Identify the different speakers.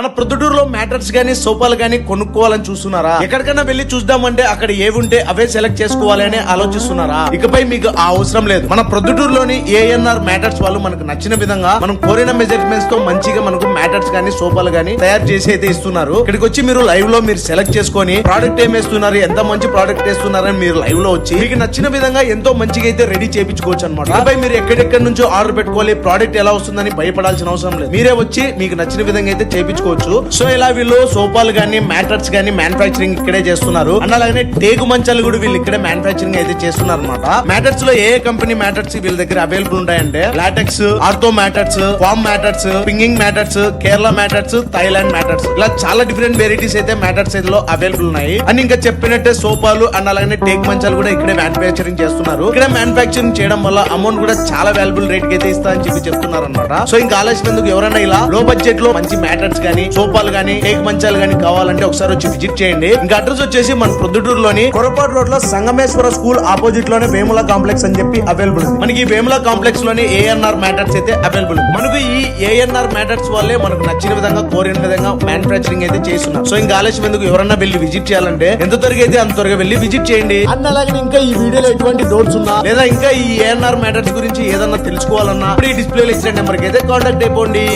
Speaker 1: మన ప్రొద్దుటూరులో మ్యాటర్స్ గానీ సోఫాలు గానీ కొనుక్కోవాలని చూస్తున్నారా? ఎక్కడికైనా వెళ్ళి చూద్దామంటే అక్కడ ఏవి ఉంటే అవే సెలెక్ట్ చేసుకోవాలని ఆలోచిస్తున్నారా? ఇకపై మీకు ఆ అవసరం లేదు. మన ప్రొద్దుటూరులోని ఏఎన్ఆర్ మ్యాటర్స్ వాళ్ళు మనకు నచ్చిన విధంగా మనం కోరిన మెజర్మెంట్స్తో మంచిగా మనకు మ్యాటర్స్ గానీ సోఫాలు గానీ తయారు చేసి అయితే ఇస్తున్నారు. ఇక్కడికి వచ్చి మీరు లైవ్లో మీరు సెలెక్ట్ చేసుకొని ప్రోడక్ట్ ఏం వేస్తున్నారు ఎంత మంచి ప్రోడక్ట్ వేస్తున్నారని మీరు లైవ్లో వచ్చి మీకు నచ్చిన విధంగా ఎంతో మంచిగా అయితే రెడీ చేయించుకోవచ్చు అనమాట ఇకపై మీరు ఎక్కడెక్కడి నుంచో ఆర్డర్ పెట్టుకోవాలి ప్రోడక్ట్ ఎలా వస్తుందని భయపడాల్సిన అవసరం లేదు. మీరే వచ్చి మీకు నచ్చిన విధంగా అయితే చేయించుకోవచ్చు. సో ఇలా వీళ్ళు సోఫాలు గానీ మ్యాటర్స్ గానీ మ్యానుఫాక్చరింగ్ ఇక్కడే చేస్తున్నారు. అండ్ అలాగే టేకు మంచాలు కూడా వీళ్ళు ఇక్కడే మ్యానుఫాక్చరింగ్ అయితే చేస్తున్నారు అనమాట మ్యాటర్స్లో ఏ కంపెనీ మ్యాటర్స్ వీళ్ళ దగ్గర అవైలబుల్ ఉంటాయంటే latex ortho mattress foam mattress pinging mattress Kerala mattress Thailand mattress ఇలా చాలా డిఫరెంట్ వెరైటీస్ అయితే మ్యాటర్స్లో అవైలబుల్ ఉన్నాయి. అండ్ ఇంకా చెప్పినట్టే సోఫాలు అండ్ అలాగే టేక్ మంచాలు కూడా ఇక్కడే మ్యానుఫాక్చరింగ్ చేస్తున్నారు. ఇక్కడ మ్యానుఫాక్చరింగ్ చేయడం వల్ల అమౌంట్ కూడా చాలా వాల్యుబుల్ రేట్కి అయితే ఇస్తా అని చెప్పి చెప్తున్నారు అనమాట సో ఇంకా ఆలోచనందుకు ఎవరైనా ఇలా లో బడ్జెట్లో మంచి మ్యాటర్స్ గానీ సోఫాలు గానీ టేక్ మంచాలు గానీ కావాలంటే ఒకసారి వచ్చి విజిట్ చేయండి. ఇంకా అడ్రస్ వచ్చేసి మన ప్రొద్దుటూరులోని కొరపాటు రోడ్లో సంగమేశ్వర స్కూల్ ఆపోజిట్లోనే వేముల కాంప్లెక్స్ అని చెప్పి అవైలబుల్ ఉంది. మనకి ఈ వేముల కాంప్లెక్స్లోనే ఏఎన్ఆర్ మ్యాటర్స్ అయితే అవైలబుల్ మనకు ఈ ఏఎన్ఆర్ మ్యాటర్స్ వల్లే మనకు నచ్చిన విధంగా కోరిన విధంగా మ్యానుఫాక్చరింగ్ అయితే చేస్తున్నారు. సో ఇంకా ఆలస్యం ఎందుకు? ఎవరన్నా వెళ్ళి విజిట్ చేయాలంటే ఎంత త్వరగా అయితే అంత త్వరగా వెళ్ళి విజిట్ చేయండి. అండ్ అలాగే ఇంకా ఈ వీడియోలో ఎటువంటి డౌట్స్ ఉన్నా లేదా ఇంకా ఈ ఏఎన్ఆర్ మ్యాటర్స్ గురించి ఏదన్నా తెలుసుకోవాలన్నా ఇప్పుడు ఈ డిస్ప్లేలో ఇచ్చిన నెంబర్కి అయితే కాంటాక్ట్ అయిపోండి.